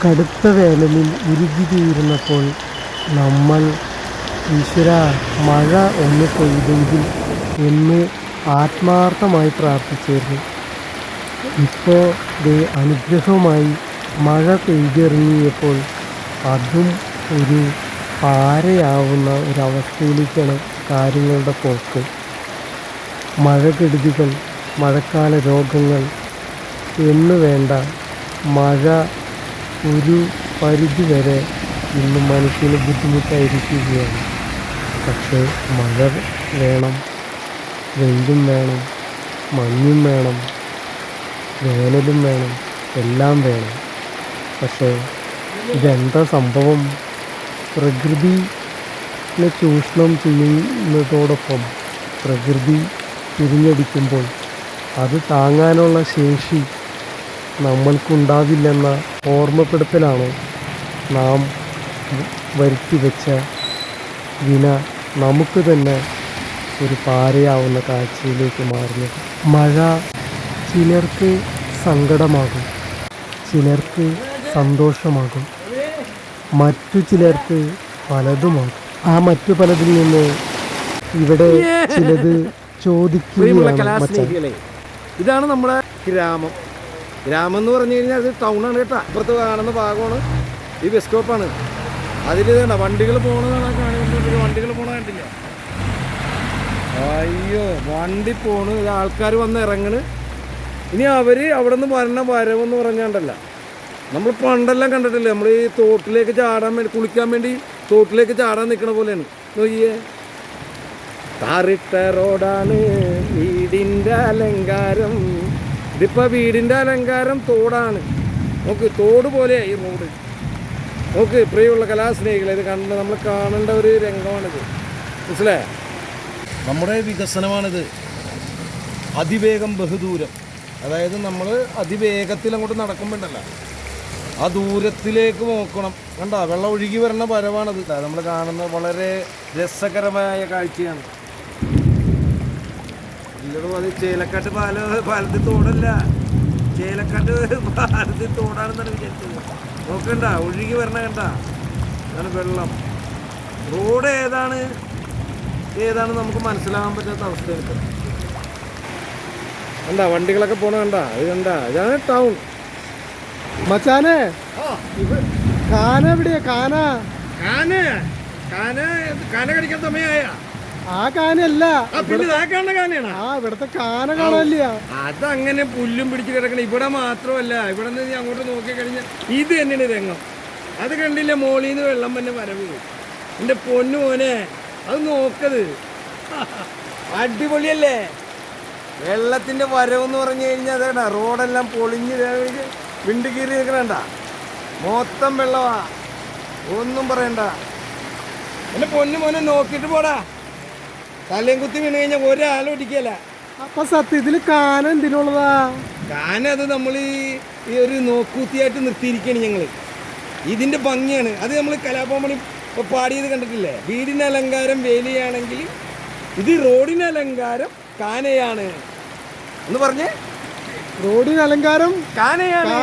കടുത്ത വേനലിൽ ഉരുകി തീരുന്നപ്പോൾ നമ്മൾ ഈശ്വര മഴ ഒന്ന് പെയ്തെങ്കിൽ എന്ന് ആത്മാർത്ഥമായി പ്രാർത്ഥിച്ചിരുന്നു ഇപ്പോൾ ദേ അനുഗ്രഹമായി മഴ പെയ്തിറങ്ങിയപ്പോൾ അതും ഒരു പാരയാവുന്ന ഒരവസ്ഥയിലേക്കാണ് കാര്യങ്ങളുടെ പോക്ക്. മഴകെടുതികൾ മഴക്കാല രോഗങ്ങൾ എന്ന് വേണ്ട മഴ ഒരു പരിധി വരെ ഇന്ന് മനുഷ്യന് ബുദ്ധിമുട്ടായിരിക്കുകയാണ്. പക്ഷേ മഴ വേണം വെയിലും വേണം മഞ്ഞും വേണം വേനലും വേണം എല്ലാം വേണം. പക്ഷേ ഇതെന്താ സംഭവം? പ്രകൃതിനെ ചൂഷണം ചെയ്യുന്നതോടൊപ്പം പ്രകൃതി തിരിഞ്ഞടിക്കുമ്പോൾ അത് താങ്ങാനുള്ള ശേഷി നമ്മൾക്കുണ്ടാവില്ലെന്ന ഓർമ്മപ്പെടുത്തലാണ് നാം വരുത്തി വെച്ച വിന നമുക്ക് തന്നെ ഒരു പാരയാവുന്ന കാഴ്ചയിലേക്ക് മാറുന്നത്. മഴ ചിലർക്ക് സങ്കടമാകും ചിലർക്ക് സന്തോഷമാകും മറ്റു ചിലർക്ക് പലതുമാകും. ആ മറ്റു പലതിൽ നിന്ന് ഇവിടെ ചിലത് ചോദിക്കുകയാണ് ഇതാണ് നമ്മുടെ ഗ്രാമം. ഗ്രാമം എന്ന് പറഞ്ഞു കഴിഞ്ഞാൽ അത് ടൗണാണ് കേട്ടോ. അപ്പുറത്ത് കാണുന്ന ഭാഗമാണ്. ഈ ബസ് സ്റ്റോപ്പാണ് അതിൽ വേണ്ട വണ്ടികൾ പോണതാണ് കാണുന്നത് വണ്ടികൾ കണ്ടില്ല? അയ്യോ വണ്ടി പോണ്. ആൾക്കാർ വന്ന് ഇറങ്ങണ്. ഇനി അവർ അവിടെ നിന്ന് വരണ വരവെന്ന് പറഞ്ഞാണ്ടല്ല. നമ്മൾ പണ്ടെല്ലാം കണ്ടിട്ടില്ലേ? നമ്മൾ ഈ തോട്ടിലേക്ക് ചാടാൻ വേണ്ടി കുളിക്കാൻ വേണ്ടി തോട്ടിലേക്ക് ചാടാൻ നിൽക്കണ പോലെയാണ്. നോക്കിയേ. താറിട്ട റോഡാണ് വീടിന്റെ അലങ്കാരം. ഇതിപ്പോ വീടിന്റെ അലങ്കാരം തോടാണ്. നോക്ക് തോട് പോലെയായി ഈ റോഡ്. നോക്ക് പ്രിയമുള്ള കലാസ്നേഹികളെ ഇത് കണ്ട് നമ്മൾ കാണേണ്ട ഒരു രംഗമാണിത്. മനസ്സിലേ നമ്മുടെ വികസനമാണിത്. അതിവേഗം ബഹുദൂരം. അതായത് നമ്മൾ അതിവേഗത്തിൽ അങ്ങോട്ട് നടക്കുമ്പോണ്ടല്ല. ആ ദൂരത്തിലേക്ക് നോക്കണം. കണ്ട വെള്ളം ഒഴുകി വരുന്ന പരമാണത് നമ്മൾ കാണുന്ന വളരെ രസകരമായ കാഴ്ചയാണ്. ഇല്ലടോ അത് ചേലക്കാട്ട് പാല പാലത്തിൽ തോടല്ല. ചേലക്കാട്ട് പാലത്തിൽ തോടാണെന്നാണ് വിചാരിച്ചത്. നോക്കണ്ട ഒഴുകി വരണ കണ്ട. അതാണ് വെള്ളം. റോഡ് ഏതാണ്? ഏതാണ് നമുക്ക് മനസ്സിലാകാൻ പറ്റാത്ത അവസ്ഥയുണ്ട് കണ്ട വണ്ടികളൊക്കെ പോണ കണ്ട. അത് കണ്ട. ഇതാണ് ടൗൺ. മച്ചാനെ കാന എവിടെയാ? കാന. കാന. കാന കാന കടിക്കാൻ സമയമായ. ആ കാനല്ല ആ ഇവിടത്തെ കാന കാണാനില്ല അതങ്ങനെ പുല്ലും പിടിച്ച് കിടക്കണം ഇവിടെ മാത്രമല്ല. ഇവിടെ നിന്ന് അങ്ങോട്ട് നോക്കി കഴിഞ്ഞാൽ ഇത് തന്നെയാണ് രംഗം. അത് കണ്ടില്ല മോളിൽ നിന്ന് വെള്ളം തന്നെ വരവ്? എന്റെ പൊന്നു മോനെ അത് നോക്കത്. അടിപൊളിയല്ലേ? വെള്ളത്തിന്റെ വരവെന്ന് പറഞ്ഞു കഴിഞ്ഞാൽ അതാണ് റോഡെല്ലാം പൊളിഞ്ഞ് വിണ്ട് കീറി നിൽക്കണണ്ട. മൊത്തം വെള്ളമാ ഒന്നും പറയണ്ട. എന്റെ പൊന്നു മോനെ നോക്കിയിട്ട് പോടാ. തലയും കുത്തി വീണ് കഴിഞ്ഞാൽ ഒരാളും ഒടിക്കല അപ്പൊ സത്യത്തിൽ കാന എന്തിനുള്ളതാ? കാന അത് നമ്മൾ ഈ ഒരു നോക്കൂത്തിയായിട്ട് നിർത്തിയിരിക്കുകയാണ് ഞങ്ങൾ ഇതിന്റെ ഭംഗിയാണ്. അത് നമ്മൾ കലാഭവമണി പാടിയത് കണ്ടിട്ടില്ലേ? വീടിന് അലങ്കാരം വേലിയാണെങ്കിൽ ഇത് റോഡിന് അലങ്കാരം കാനയാണ്. എന്ന് പറഞ്ഞേ? റോഡിന് അലങ്കാരം കാനയാണ്.